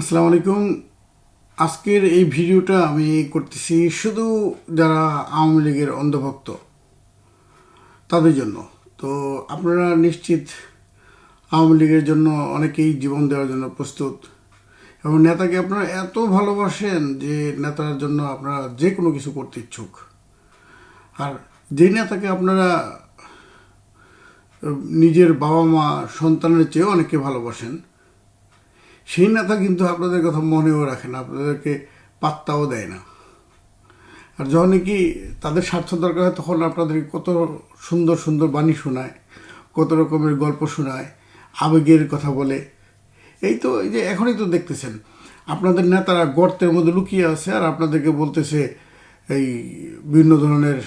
আসসালামু আলাইকুম। আজকের এই ভিডিওটা আমি করতেছি শুধু যারা আওয়ামী লীগের অন্ধভক্ত, তাদের জন্য। তো আপনারা নিশ্চিত আওয়ামী লীগের জন্য অনেকেই জীবন দেওয়ার জন্য প্রস্তুত। এবং নেতাকে আপনারা এত ভালোবাসেন যে নেতার জন্য আপনারা যে কোনো কিছু করতে ইচ্ছুক। আর যে নেতাকে আপনারা নিজের বাবা মা সন্তানের চেয়েও অনেকে ভালোবাসেন সেই নেতা কিন্তু আপনাদের কথা মনেও রাখে না, আপনাদেরকে পাত্তাও দেয় না। আর যখন কি তাদের স্বার্থ দরকার হয়, তখন আপনাদেরকে কত সুন্দর সুন্দর বাণী শোনায়, কত রকমের গল্প শোনায়, আবেগের কথা বলে। এই তো, এই যে এখনই তো দেখতেছেন, আপনাদের নেতারা গর্তের মধ্যে লুকিয়ে আছে আর আপনাদেরকে বলতেছে, এই বিভিন্ন ধরনের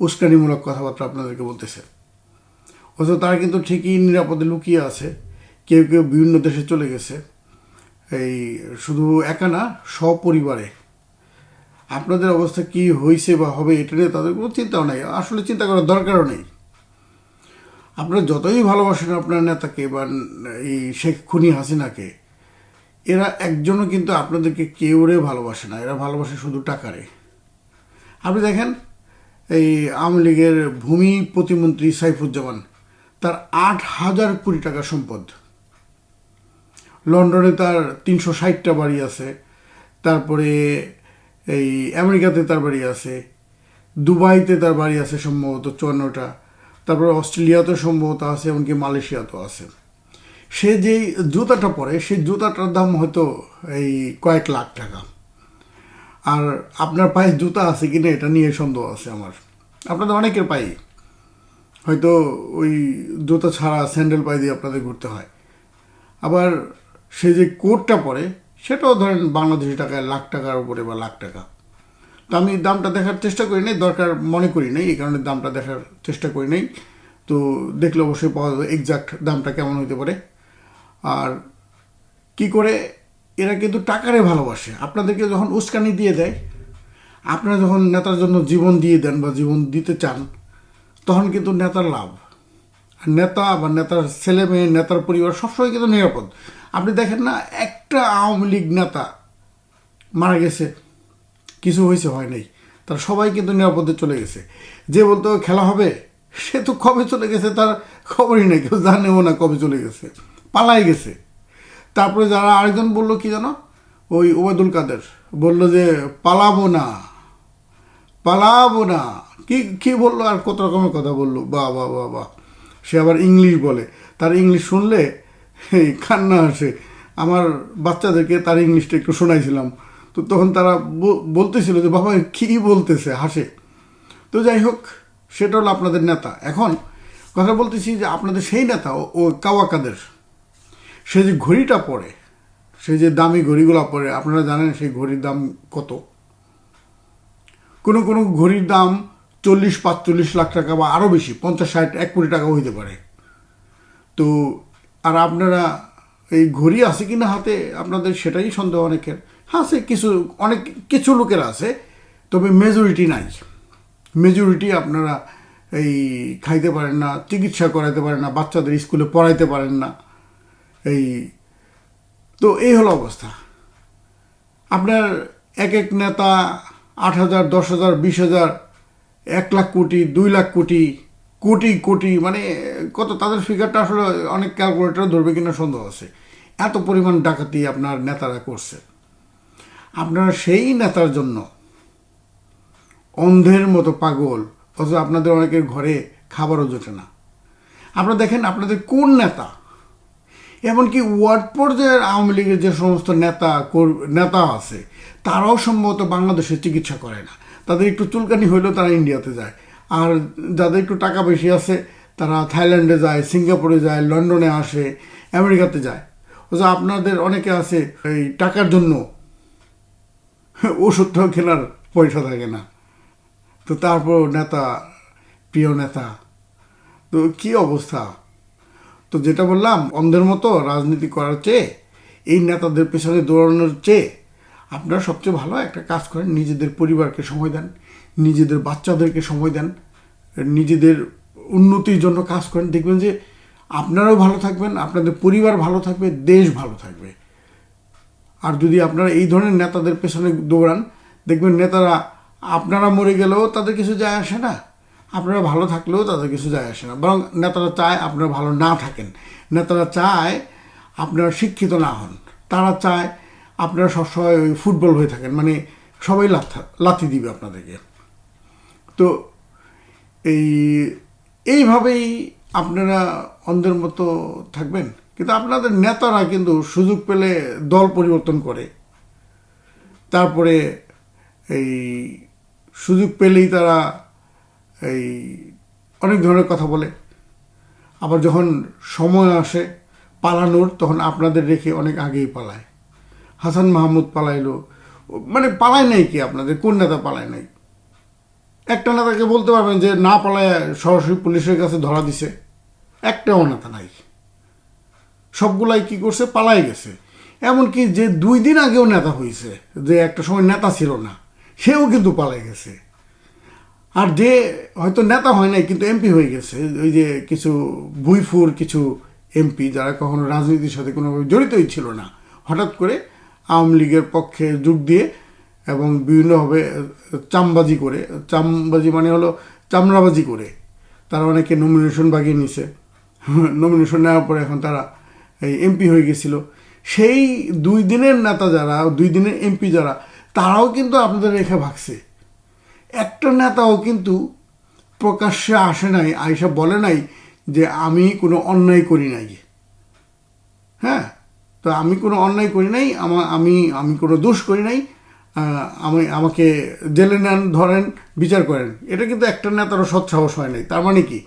উস্কানিমূলক কথাবার্তা আপনাদেরকে বলতেছে। অথচ তারা কিন্তু ঠিকই নিরাপদে লুকিয়ে আছে। কেউ কেউ বিভিন্ন দেশে চলে গেছে। এই শুধু একা না, সপরিবারে। আপনাদের অবস্থা কি হয়েছে বা হবে এটা নিয়ে তাদের কোনো চিন্তাও নেই। আসলে চিন্তা করার দরকারও নেই। আপনারা যতই ভালোবাসেন আপনার নেতাকে বা এই শেখ খুনি হাসিনাকে, এরা একজনও কিন্তু আপনাদেরকে কেউরে ভালোবাসে না। এরা ভালোবাসে শুধু টাকারে। আপনি দেখেন, এই আওয়ামী লীগের ভূমি প্রতিমন্ত্রী সাইফুজ্জামান, তার আট হাজার কোটি টাকা সম্পদ। লন্ডনে তার তিনশো ষাটটা বাড়ি আছে। তারপরে এই আমেরিকাতে তার বাড়ি আছে। দুবাইতে তার বাড়ি আছে সম্ভবত চুয়ান্নটা। তারপরে অস্ট্রেলিয়াতে সম্ভবত আছে, এমনকি মালয়েশিয়াতেও আছে। সে যেই জুতাটা পরে, সেই জুতাটার দাম হয়তো এই কয়েক লাখ টাকা। আর আপনার পায়ে জুতা আছে কি না এটা নিয়ে সন্দেহ আছে আমার। আপনাদের অনেকের পায়ে। হয়তো ওই জুতা ছাড়া স্যান্ডেল পায়ে দিয়ে আপনাদের ঘুরতে হয়। আবার সে যে কোটটা পরে, সেটাও ধরেন বাংলাদেশি টাকায় লাখ টাকার উপরে বা লাখ টাকা। তো আমি দামটা দেখার চেষ্টা করি নাই, দরকার মনে করি নাই, এই কারণে দামটা দেখার চেষ্টা করি নাই। তো দেখলে অবশ্যই পাওয়া যাবে এক্সাক্ট দামটা কেমন হতে পারে। আর কি করে, এরা কিন্তু টাকারে ভালোবাসে। আপনাদেরকে যখন উস্কানি দিয়ে দেয়, আপনারা যখন নেতার জন্য জীবন দিয়ে দেন বা জীবন দিতে চান, তখন কিন্তু নেতার লাভ। নেতা বা নেতার ছেলে মেয়ে, নেতার পরিবার সবসময় কিন্তু নিরাপদ। আপনি দেখেন না, একটা আওয়ামী লীগ নেতা মারা গেছে, কিছু হয়েছে, হয় নাই। তার সবাই কিন্তু নিরাপদে চলে গেছে। যে বলতো খেলা হবে, সে তো কবে চলে গেছে তার খবরই নেই, কেউ জানেও না কবে চলে গেছে। পালাই গেছে। তারপরে যারা আরেকজন বলল কি জানো? ওই ওবায়দুল কাদের। বলল যে, পালাবো না পালাবো না। কি কি বলল আর কত রকমের কথা বলল? বা বা বা বা সে আবার ইংলিশ বলে। তার ইংলিশ শুনলে কান্না আসে। আমার বাচ্চাদেরকে তার ইংলিশটা একটু শোনাইছিলাম। তো তখন তারা বলতেছিল যে, বাবা, কী বলতেছে? হাসে। তো যাই হোক, সেটা হলো আপনাদের নেতা। এখন কথা বলতেছি যে, আপনাদের সেই নেতা ও- ও কাওয়াকাদের। সে যে ঘড়িটা পরে, সে যে দামি ঘড়িগুলো পরে, আপনারা জানেন সেই ঘড়ির দাম কত? কোনো কোনো ঘড়ির দাম চল্লিশ, পাঁচচল্লিশ লাখ টাকা বা আরও বেশি, পঞ্চাশ, ষাট, এক কোটি টাকাও হইতে পারে। তো, আর আপনারা এই ঘড়ি আছে কিনা হাতে, আপনাদের সেটাই সন্দেহ অনেকের। আছে কিছু, অনেক, কিছু লোকের আছে, তবে মেজরিটি নাই। মেজরিটি আপনারা এই খাইতে পারেন না, চিকিৎসা করাইতে পারেন না, বাচ্চাদের স্কুলে পড়াইতে পারেন না। এই, তো এই হলো অবস্থা। আপনার এক এক নেতা আট হাজার, দশ হাজার, বিশ হাজার এক লাখ কোটি, দুই লাখ কোটি কোটি কোটি মানে কত, তাদের ফিগারটা আসলে অনেক ক্যালকুলেটর ধরবে কিনা সন্দেহ আছে। এত পরিমাণ ডাকাতি আপনার নেতারা করছে। আপনারা সেই নেতার জন্য অন্ধের মতো পাগল, অথচ আপনাদের অনেকের ঘরে খাবারও জোটে না। আপনারা দেখেন, আপনাদের কোন নেতা? এমনকি ওয়ার্ড পর্যায়ের আওয়ামী লীগের যে সমস্ত নেতা নেতা আছে, তারাও সম্ভবত বাংলাদেশে চিকিৎসা করে না। তাদের একটু চুলকানি হইলেও তারা ইন্ডিয়াতে যায়। আর যাদের একটু টাকা বেশি আছে, তারা থাইল্যান্ডে যায়, সিঙ্গাপুরে যায়, লন্ডনে আসে, আমেরিকাতে যায়। অথচ আপনাদের অনেকে আছে, এই টাকার জন্য ওষুধটাও কেনার পয়সা থাকে না। তো তারপর নেতা, প্রিয় নেতা, তো কি অবস্থা? তো যেটা বললাম, অন্ধের মতো রাজনীতি করার চেয়ে, এই নেতাদের পেছনে দৌড়ানোর চেয়ে আপনারা সবচেয়ে ভালো একটা কাজ করেন, নিজেদের পরিবারকে সময় দেন, নিজেদের বাচ্চাদেরকে সময় দেন, নিজেদের উন্নতির জন্য কাজ করেন। দেখবেন যে আপনারাও ভালো থাকবেন, আপনাদের পরিবার ভালো থাকবে, দেশ ভালো থাকবে। আর যদি আপনারা এই ধরনের নেতাদের পেছনে দৌড়ান, দেখবেন নেতারা আপনারা মরে গেলেও তাদের কিছু যায় আসে না। আপনারা ভালো থাকলেও তাদের কিছু যায় আসে না। বরং নেতারা চায় আপনারা ভালো না থাকেন। নেতারা চায় আপনারা শিক্ষিত না হন। তারা চায় আপনারা সবসময় ওই ফুটবল হয়ে থাকেন মানে সবাই লাথা, লাথি দিবে আপনাদেরকে। তো এই, এইভাবেই আপনারা অন্ধের মতো থাকবেন। কিন্তু আপনাদের নেতারা কিন্তু সুযোগ পেলে দল পরিবর্তন করে। তারপরে এই সুযোগ পেলেই তারা এই অনেক ধরনের কথা বলে। আবার যখন সময় আসে পালানোর, তখন আপনাদের রেখে অনেক আগেই পালায়। হাসান মাহমুদ পালাইলো। মানে পালায় নাই কি আপনাদের? কোন নেতা পালায় নাই? একটা নেতাকে বলতে পারবেন যে না পালায় সরাসরি পুলিশের কাছে ধরা দিছে। একটাও নেতা নাই। সবগুলাই কি করছে? পালাই গেছে। এমনকি যে দুই দিন আগেও নেতা হয়েছে যে একটা সময় নেতা ছিল না, সেও কিন্তু পালাই গেছে। আর যে হয়তো নেতা হয় নাই, কিন্তু এমপি হয়ে গেছে, ওই যে কিছু বুইফুর কিছু এমপি, যারা কখনো রাজনীতির সাথে কোনোভাবে জড়িতই ছিল না, হঠাৎ করে আওয়ামী লীগের পক্ষে যোগ দিয়ে এবং বিভিন্নভাবে চামবাজি করে। চামবাজি মানে হলো চামড়াবাজি করে। তারা অনেকে নমিনেশন বাগিয়ে নিছে। নমিনেশন নেওয়ার পরে এখন তারা এই এমপি হয়ে গেছিল। সেই দুই দিনের নেতা যারা, দুই দিনের এমপি যারা, তারাও কিন্তু আপনাদের রেখে ভাগছে। একটা নেতাও কিন্তু প্রকাশ্যে আসে নাই, আইসা বলে নাই যে আমি কোনো অন্যায় করি নাই। হ্যাঁ? তো আমি কোনো অন্যায় করি নাই, আমা, আমি আমি কোনো দোষ করি নাই আমি, আমাকে জেলে নেন, ধরেন, বিচার করেন। এটা কিন্তু একটা নেতারও সৎসাহস হয় নাই। তার মানে কি?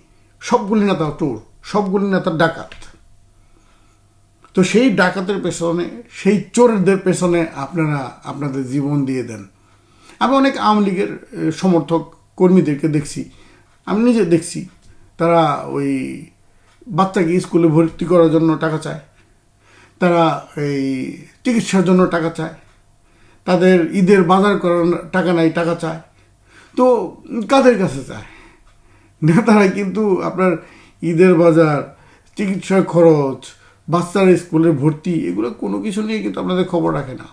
সবগুলি নেতা চোর, সবগুলি নেতার ডাকাত। তো সেই ডাকাতের পেছনে, সেই চোরদের পেছনে আপনারা, আপনাদের জীবন দিয়ে দেন। আমি অনেক আওয়ামী লীগের সমর্থক কর্মীদেরকে দেখছি। আমি নিজে দেখছি, তারা ওই বাচ্চাকে স্কুলে ভর্তি করার জন্য টাকা চায়। তারা এই চিকিৎসার জন্য টাকা চায়। তাদের ঈদের বাজার করার টাকা নাই, টাকা চায়। তো কাদের কাছে চায়? নেতারা কিন্তু আপনার ঈদের বাজার, চিকিৎসার খরচ, বাচ্চার স্কুলের ভর্তি, এগুলো কোনো কিছু নিয়ে কিন্তু আপনাদের খবর রাখে না।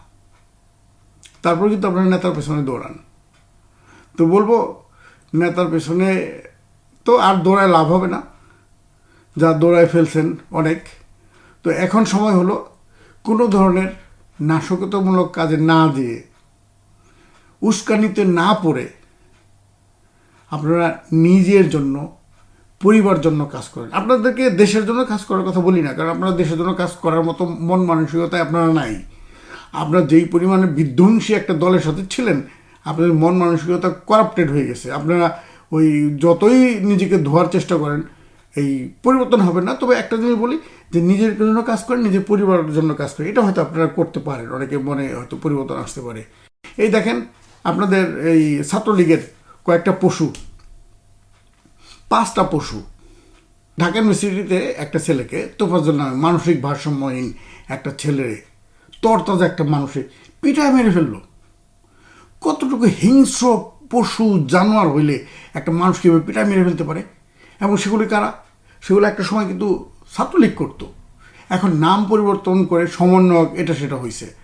তারপর কিন্তু আপনারা নেতার পেছনে দৌড়ান। তো বলব, নেতার পেছনে তো আর দৌড়ায় লাভ হবে না। যা দৌড়ায় ফেলছেন অনেক। তো এখন সময় হলো কোনো ধরনের নাশকতামূলক কাজে না দিয়ে উস্কানিতে না পড়ে আপনারা নিজের জন্য, পরিবার জন্য কাজ করেন। আপনাদেরকে দেশের জন্য কাজ করার কথা বলি না, কারণ আপনারা দেশের জন্য কাজ করার মতো মন মানসিকতায় আপনারা নাই। আপনারা যেই পরিমাণে বিধ্বংসী একটা দলের সাথে ছিলেন, আপনাদের মন মানসিকতা করাপ্টেড হয়ে গেছে। আপনারা ওই যতই নিজেকে ধোয়ার চেষ্টা করেন, এই পরিবর্তন হবে না। তবে একটা জিনিস বলি যে নিজের জন্য কাজ করে, নিজের পরিবারের জন্য কাজ করে। এটা হয়তো আপনারা করতে পারেন, অনেকে মনে হয়তো পরিবর্তন আসতে পারে। এই দেখেন, আপনাদের এই ছাত্রলীগের কয়েকটা পশু, পাঁচটা পশু। ঢাকা ইউনিভার্সিটিতে একটা ছেলেকে তোফাজুল নামে মানসিক ভারসাম্যহীন একটা ছেলেরে তরতাজা একটা মানুষে পিঠায় মেরে ফেলল। কতটুকু হিংস্র পশু, জানোয়ার হইলে একটা মানুষ কীভাবে পিঠায় মেরে ফেলতে পারে? এবং সেগুলি কারা? সেগুলো একটা সময় কিন্তু ছাত্রলীগ করতো। এখন নাম পরিবর্তন করে সমন্বয়ক এটা সেটা হয়েছে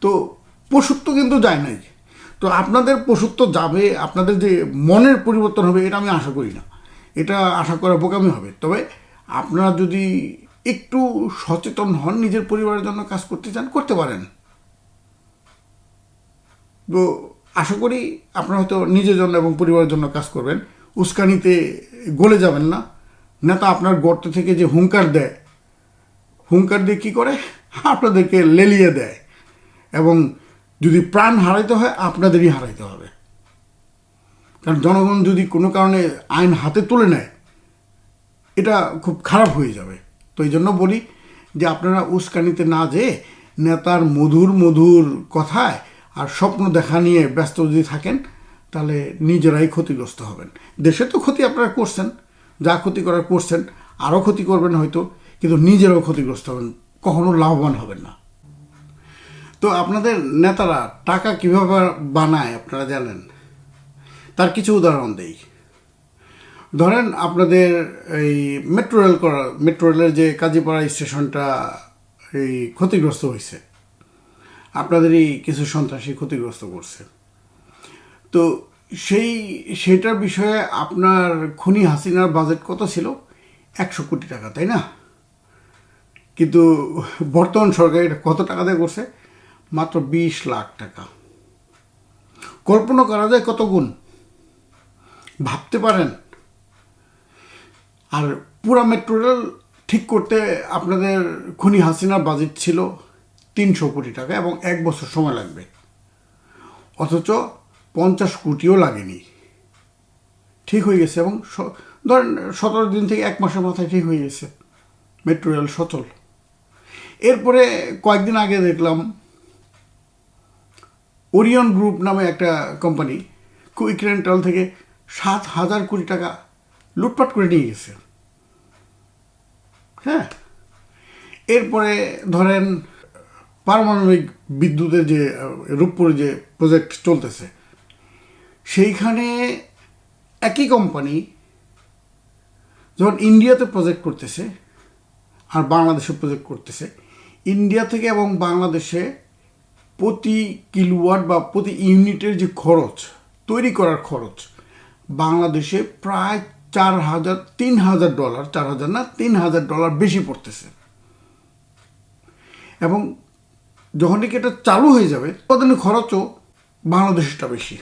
তো পশুত্ব কিন্তু যায় নাই। তো আপনাদের পশুত্ব যাবে, আপনাদের যে মনের পরিবর্তন হবে, এটা আমি আশা করি না। এটা আশা করা বোকামি হবে। তবে আপনারা যদি একটু সচেতন হন, নিজের পরিবারের জন্য কাজ করতে চান, করতে পারেন। তো আশা করি আপনারা হয়তো নিজের জন্য এবং পরিবারের জন্য কাজ করবেন। উস্কানিতে গলে যাবেন না। নেতা আপনার গর্ত থেকে যে হুঙ্কার দেয়, হুঙ্কার দিয়ে কী করে? আপনাদেরকে লেলিয়ে দেয়। এবং যদি প্রাণ হারাইতে হয়, আপনাদেরই হারাইতে হবে। কারণ জনগণ যদি কোনো কারণে আইন হাতে তুলে নেয়, এটা খুব খারাপ হয়ে যাবে। তো এই জন্য বলি যে আপনারা উস্কানিতে না যেয়ে নেতার মধুর মধুর কথায় আর স্বপ্ন দেখা নিয়ে ব্যস্ত যদি থাকেন, তাহলে নিজেরাই ক্ষতিগ্রস্ত হবেন। দেশে তো ক্ষতি আপনারা করছেন। যা ক্ষতি করার করছেন, আরও ক্ষতি করবেন হয়তো, কিন্তু নিজেরাও ক্ষতিগ্রস্ত হবেন, কখনো লাভবান হবেন না। তো আপনাদের নেতারা টাকা কীভাবে বানায় আপনারা জানেন? তার কিছু উদাহরণ দেই। ধরেন আপনাদের এই মেট্রো রেল করা মেট্রো রেলের যে কাজীপাড়া স্টেশনটা এই ক্ষতিগ্রস্ত হয়েছে, আপনাদেরই কিছু সন্ত্রাসী ক্ষতিগ্রস্ত করছে। তো সেই, সেটার বিষয়ে আপনার খুনি হাসিনার বাজেট কত ছিল? একশো কোটি টাকা, তাই না? কিন্তু বর্তমান সরকার এটা কত টাকা দিয়ে করছে? মাত্র বিশ লাখ টাকা। কল্পনা করা যায় কত গুণ? ভাবতে পারেন। আর পুরা মেট্রো রেল ঠিক করতে আপনাদের খুনি হাসিনার বাজেট ছিল তিনশো কোটি টাকা এবং এক বছর সময় লাগবে। অথচ পঞ্চাশ কোটিও লাগেনি। ঠিক হয়ে গেছে এবং ধরেন সতেরো দিন থেকে এক মাসের মাথায় ঠিক হয়ে গেছে। মেট্রো রেল সচল। এরপরে কয়েকদিন আগে দেখলাম ওরিয়ন গ্রুপ নামে একটা কোম্পানি কুইক রেন্টাল থেকে সাত হাজার কোটি টাকা লুটপাট করে নিয়ে গেছে। হ্যাঁ? এরপরে ধরেন পারমাণবিক বিদ্যুতের যে রূপপুরে যে প্রজেক্ট চলতেছে সেইখানে একই কোম্পানি যখন ইন্ডিয়াতে প্রজেক্ট করতেছে আর বাংলাদেশে প্রজেক্ট করতেছে ইন্ডিয়া থেকে এবং বাংলাদেশে প্রতি কিলোওয়াট বা প্রতি ইউনিটের যে খরচ, তৈরি করার খরচ, বাংলাদেশে প্রায় চার হাজার, তিন হাজার ডলার চার হাজার না, তিন হাজার ডলার বেশি পড়তেছে। এবং যখন এটা চালু হয়ে যাবে, উৎপাদনের খরচও বাংলাদেশটা বেশি।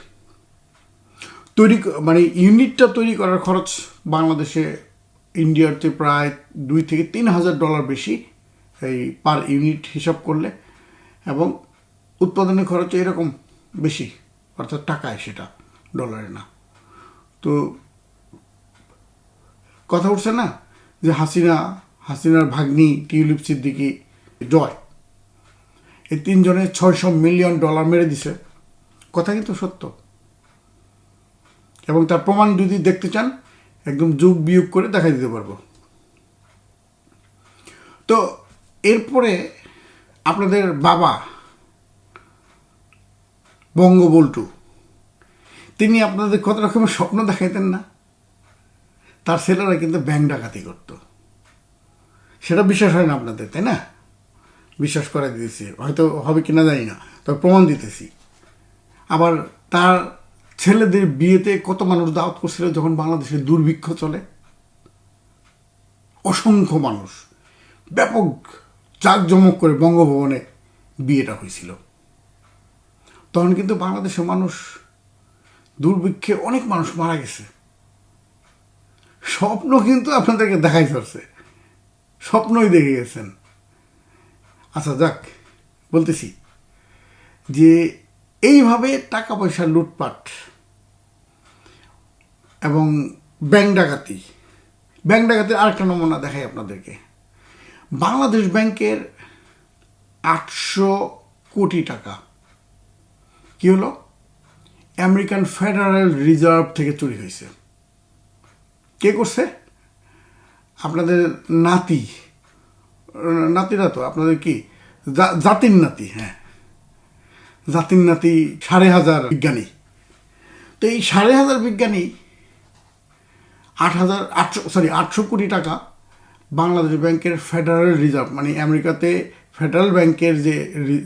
তৈরি মানে ইউনিটটা তৈরি করার খরচ বাংলাদেশে, ইন্ডিয়াতে প্রায় দুই থেকে তিন হাজার ডলার বেশি এই পার ইউনিট হিসাব করলে এবং উৎপাদনের খরচ এরকম বেশি, অর্থাৎ টাকায় সেটা, ডলারে না। তো কথা উঠছে না যে হাসিনা, হাসিনার ভাগ্নি টিউলিপ সিদ্দিকি জয়। এই তিনজনে ছয়শো মিলিয়ন ডলার মেরে দিছে। কথা কিন্তু সত্য। এবং তার প্রমাণ যদি দেখতে চান, একদম যোগ বিয়োগ করে দেখাই দিতে পারব। তো এরপরে আপনাদের বাবা বঙ্গবল্টু তিনি আপনাদের কত রকমের স্বপ্ন দেখাইতেন না? তার ছেলেরা কিন্তু ব্যাংক ডাকাতি করত। সেটা বিশ্বাস হয় না আপনাদের, তাই না? বিশ্বাস করা দিয়েছি হয়তো হবে কিনা জানি না, তবে প্রমাণ দিতেছি। আবার তার ছেলেদের বিয়েতে কত মানুষ দাওয়াত করছিল যখন বাংলাদেশে দুর্ভিক্ষ চলে? অসংখ্য মানুষ। ব্যাপক জাঁকজমক করে বঙ্গভবনে বিয়েটা হয়েছিল। তখন কিন্তু বাংলাদেশের মানুষ দুর্ভিক্ষে অনেক মানুষ মারা গেছে। স্বপ্ন কিন্তু আপনাদেরকে দেখাই ধরছে স্বপ্নই দেখে গেছেন। আচ্ছা যাক, বলতেছি যে এইভাবে টাকা পয়সা লুটপাট এবং ব্যাংক ডাকাতি। ব্যাংক ডাকাতির আরেকটা নমুনা দেখাই আপনাদেরকে। বাংলাদেশ ব্যাংকের আটশো কোটি টাকা। কি হলো? আমেরিকান ফেডারেল রিজার্ভ থেকে চুরি হয়েছে। কে করছে? আপনাদের নাতি। নাতিরা তো, আপনাদের কি? জাতির নাতি হ্যাঁ। জাতির নাতি সাড়ে হাজার বিজ্ঞানী। তো এই সাড়ে হাজার বিজ্ঞানী আট হাজার আটশো সরি আটশো কোটি টাকা বাংলাদেশ ব্যাংকের ফেডারেল রিজার্ভ মানে আমেরিকাতে ফেডারেল ব্যাংকের যে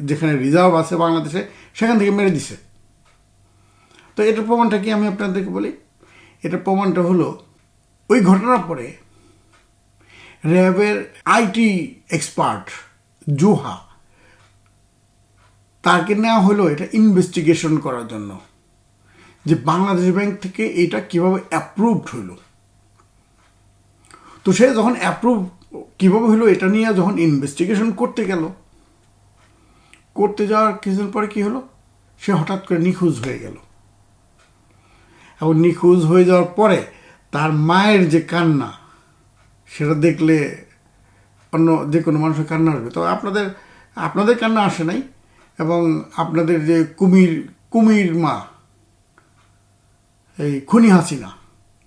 যেখানে রিজার্ভ আছে বাংলাদেশে, সেখান থেকে মেরে দিছে। তো এটার প্রমাণটা কি আমি আপনাদেরকে বলি? এটার প্রমাণটা হলো, ওই ঘটনার পরে র্যাবের আইটি এক্সপার্ট জোহা, তাকে নেওয়া হলো এটা ইনভেস্টিগেশন করার জন্য, যে বাংলাদেশ ব্যাংক থেকে এটা কীভাবে অ্যাপ্রুভড হইল তো সে যখন অ্যাপ্রুভ কীভাবে হলো এটা নিয়ে যখন ইনভেস্টিগেশন করতে গেল, করতে যাওয়ার কিছুদিন পরে কী হলো? সে হঠাৎ করে নিখোঁজ হয়ে গেল। এবং নিখোঁজ হয়ে যাওয়ার পরে তার মায়ের যে কান্না, সেটা দেখলে অন্য যে কোনো মানুষের কান্না আসবে। তবে আপনাদের আপনাদের কান্না আসে নাই, এবং আপনাদের যে কুমির কুমির মা, এই খুনি হাসিনা,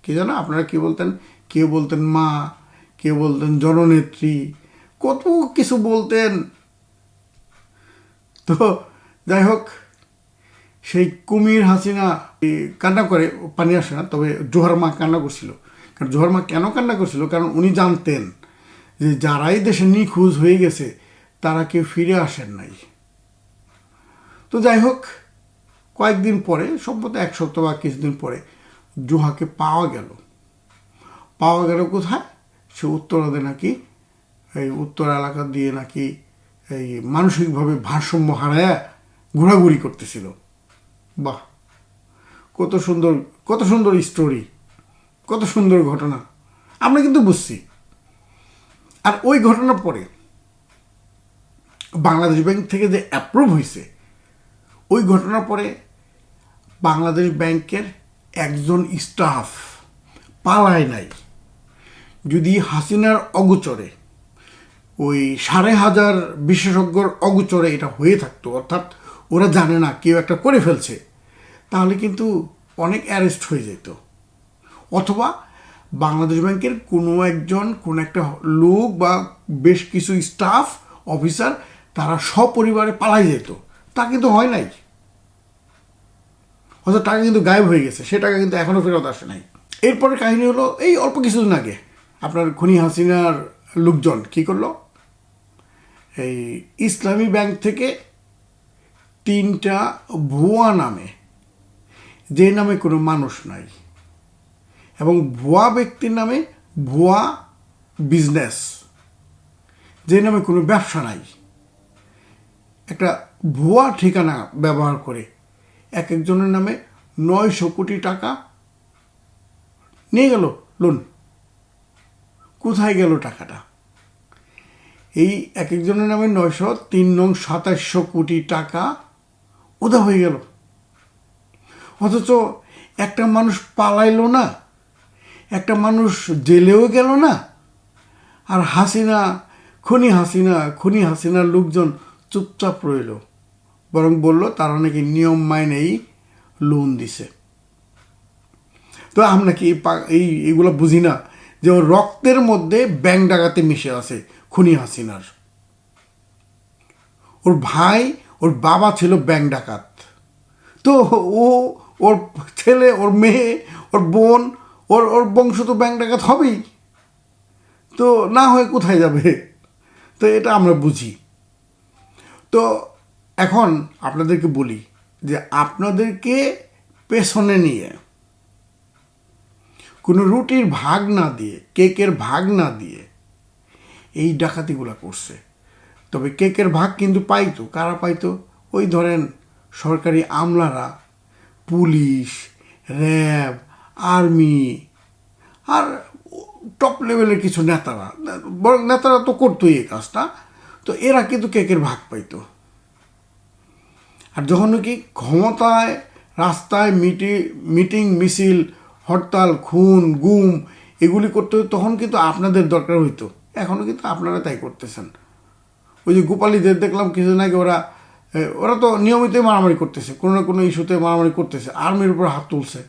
কি জানো? আপনারা কি বলতেন? কেউ বলতেন মা কেউ বলতেন জননেত্রী, কত কিছু বলতেন। তো যাই হোক, সেই কুমির হাসিনা কান্না করে, পানি আসে না, তবে জোহর মা কান্না করছিল। কারণ জোহর মা কেন কান্না করছিল? কারণ উনি জানতেন যে যারাই দেশে নিখোঁজ হয়ে গেছে, তারা কেউ ফিরে আসেন নাই। তো যাই হোক, কয়েকদিন পরে, সম্ভবত এক সপ্তাহ বা কিছুদিন পরে, জুহাকে পাওয়া গেল। পাওয়া গেল কোথায়? সে উত্তরাতে নাকি, এই উত্তর এলাকা দিয়ে নাকি এই মানসিকভাবে ভারসাম্য হারায় ঘোরাঘুরি করতেছিল। বাহ! কত সুন্দর কত সুন্দর স্টোরি কত সুন্দর ঘটনা। আমরা কিন্তু বুঝছি। আর ওই ঘটনার পরে বাংলাদেশ ব্যাংক থেকে যে অ্যাপ্রুভ হয়েছে, ওই ঘটনার পরে বাংলাদেশ ব্যাংকের একজন স্টাফ পালায় নাই। যদি হাসিনার অগোচরে, ওই সাড়ে হাজার বিশেষজ্ঞর অগোচরে এটা হয়ে থাকতো, অর্থাৎ ওরা জানে না কেউ একটা করে ফেলছে, তাহলে কিন্তু অনেক অ্যারেস্ট হয়ে যেত। অথবা বাংলাদেশ ব্যাংকের কোনো একজন, কোনো একটা লোক বা বেশ কিছু স্টাফ, অফিসার, তারা সপরিবারে পালাই যেত। তা কিন্তু হয় নাই। অর্থাৎ টাকা কিন্তু গায়েব হয়ে গেছে, সে টাকা কিন্তু এখনও ফেরত আসে নাই। এরপরে কাহিনী হলো, এই অল্প কিছুদিন আগে আপনার খনি হাসিনার লোকজন কি করল? এই ইসলামী ব্যাংক থেকে তিনটা ভুয়া নামে, যে নামে কোনো মানুষ নাই, এবং ভুয়া ব্যক্তির নামে ভুয়া বিজনেস যে নামে কোনো ব্যবসা নাই। একটা ভুয়া ঠিকানা ব্যবহার করে এক একজনের নামে নয়শো কোটি টাকা নিয়ে গেল লোন কোথায় গেল টাকাটা? এই এক একজনের নামে নয়শো, তিন নং সাতাশশো কোটি টাকা ওদা হয়ে গেল। অথচ একটা মানুষ পালাইলো না, একটা মানুষ জেলেও গেল না, আর হাসিনা, খনি হাসিনা, খনি হাসিনার লোকজন চুপচাপ রইল, বরং বলল তারা নাকি নিয়ম মাইনেই লোন দিছে। তো আমরা কি এই পা- এই এগুলো বুঝি না? যে ওর রক্তের মধ্যে ব্যাংক ডাকাতে মিশে আছে, খুনি হাসিনার। ওর ভাই, ওর বাবা ছিল ব্যাংক ডাকাত। তো ও, ওর ছেলে, ওর মেয়ে, ওর বোন, ওর ওর বংশ তো ব্যাংক ডাকাত হবেই। তো না হয় কোথায় যাবে? তো এটা আমরা বুঝি। তো এখন আপনাদেরকে বলি যে আপনাদেরকে পেছনে নিয়ে কোনো রুটির ভাগ না দিয়ে, কেকের ভাগ না দিয়ে এই ডাকাতিগুলো করছে। তবে কেকের ভাগ কিন্তু পাইতো। কারা পাইতো? ওই ধরেন সরকারি আমলারা, পুলিশ, র্যাব, আর্মি আর টপ লেভেলের কিছু নেতারা। বরং নেতারা তো করতোই এই কাজটা। তো এরা কিন্তু কেকের ভাগ পাইতো। আর যখন কি ক্ষমতায়, রাস্তায় মিটি, মিটিং, মিছিল হরতাল, খুন, গুম, এগুলি করতে হতো, তখন কিন্তু আপনাদের দরকার হইতো। এখনও কিন্তু আপনারা তাই করতেছেন। ওই যে গোপালীদের দেখলাম কিছুদিন আগে ওরা ওরা তো নিয়মিতই মারামারি করতেছে, কোনো না কোনো ইস্যুতে মারামারি করতেছে, আর্মির উপর হাত তুলছে।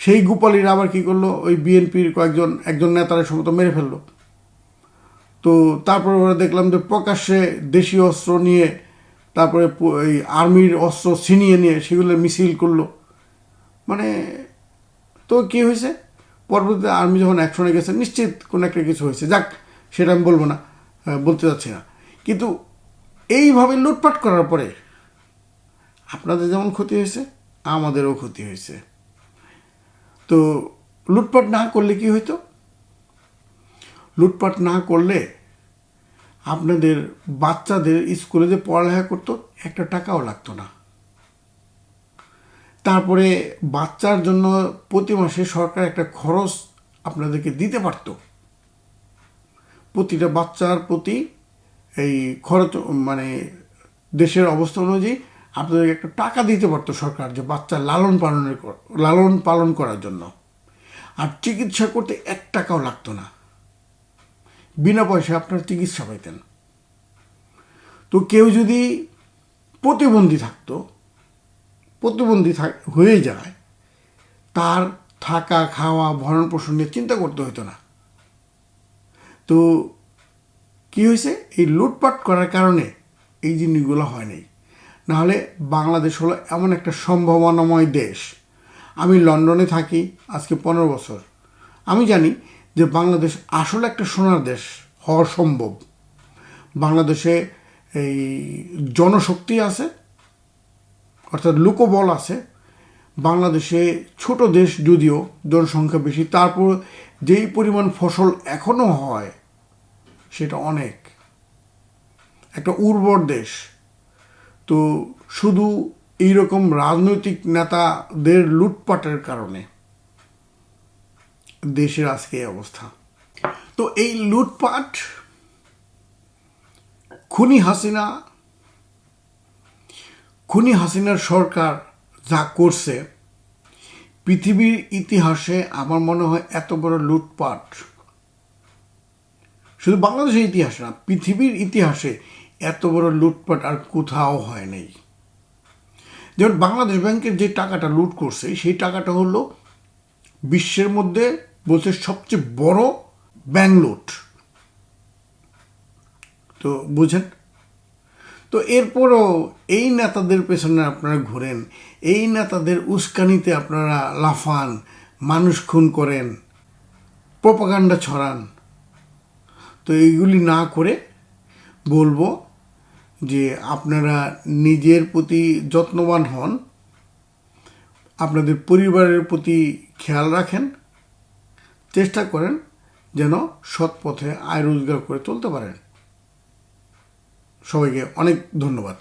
সেই গোপালীরা আবার কি করল, ওই বিএনপির কয়েকজন, একজন নেতারা সমত মেরে ফেলল। তো তারপরে ওরা দেখলাম যে প্রকাশ্যে দেশীয় অস্ত্র নিয়ে, তারপরে এই আর্মির অস্ত্র ছিনিয়ে নিয়ে সেগুলো মিছিল করল। মানে তো কি হয়েছে? পরবর্তীতে আর্মি যখন অ্যাকশনে গেছে, নিশ্চিত কোনো একটা কিছু হয়েছে। যাক, সেটা আমি বলব না বলতে চাচ্ছি না। কিন্তু এইভাবে লুটপাট করার পরে আপনাদের যেমন ক্ষতি হয়েছে, আমাদেরও ক্ষতি হয়েছে। তো লুটপাট না করলে কি হইতো? লুটপাট না করলে আপনাদের বাচ্চাদের স্কুলে যে পড়ালেখা করতো, একটা টাকাও লাগতো না। তারপরে বাচ্চার জন্য প্রতি মাসে সরকার একটা খরচ আপনাদেরকে দিতে পারত। প্রতিটা বাচ্চার প্রতি এই খরচ মানে দেশের অবস্থা অনুযায়ী আপনাদেরকে একটা টাকা দিতে পারতো সরকার যে বাচ্চা লালন পালনের লালন পালন করার জন্য। আর চিকিৎসা করতে এক টাকাও লাগতো না। বিনা পয়সায় আপনার চিকিৎসা পাইতেন। তো কেউ যদি প্রতিবন্ধী থাকতো প্রতিবন্ধী হয়ে যায়, তার থাকা, খাওয়া, ভরণ পোষণ নিয়ে চিন্তা করতে হতো না। তো কি হয়েছে? এই লুটপাট করার কারণে এই জিনিসগুলো হয় নাই। নাহলে বাংলাদেশ হলো এমন একটা সম্ভাবনাময় দেশ। আমি লন্ডনে থাকি, আজকে পনেরো বছর। আমি জানি যে বাংলাদেশ আসলে একটা সোনার দেশ হওয়া সম্ভব। বাংলাদেশে এই জনশক্তি আছে অর্থাৎ লোকবল আছে। বাংলাদেশে ছোট দেশ যদিও জনসংখ্যা বেশি, তারপর যেই পরিমাণ ফসল এখনও হয়, সেটা অনেক। একটা উর্বর দেশ। তো শুধু এইরকম রাজনৈতিক নেতাদের লুটপাটের কারণে দেশের আজকে এই অবস্থা। তো এই লুটপাট খুনি হাসিনা খুনি হাসিনার সরকার যা করছে, পৃথিবীর ইতিহাসে আমার মনে হয় এত বড় লুটপাট। শুধু বাংলাদেশের ইতিহাসে না, পৃথিবীর ইতিহাসে এত বড় লুটপাট আর কোথাও হয় নাই। যেমন বাংলাদেশ ব্যাংকের যে টাকাটা লুট করছে, সেই টাকাটা হলো বিশ্বের মধ্যে বলছে সবচেয়ে বড় ব্যাংক লুট। তো বুঝেন? তো এরপরও এই নেতাদের পেছনে আপনারা ঘুরেন, এই নেতাদের উস্কানিতে আপনারা লাফান, মানুষ খুন করেন, প্রপাগান্ডা ছড়ান। তো এইগুলি না করে বলব যে আপনারা নিজের প্রতি যত্নবান হন, আপনাদের পরিবারের প্রতি খেয়াল রাখেন, চেষ্টা করেন যেন সৎ পথে আয় রোজগার করে চলতে পারেন। সবাইকে অনেক ধন্যবাদ।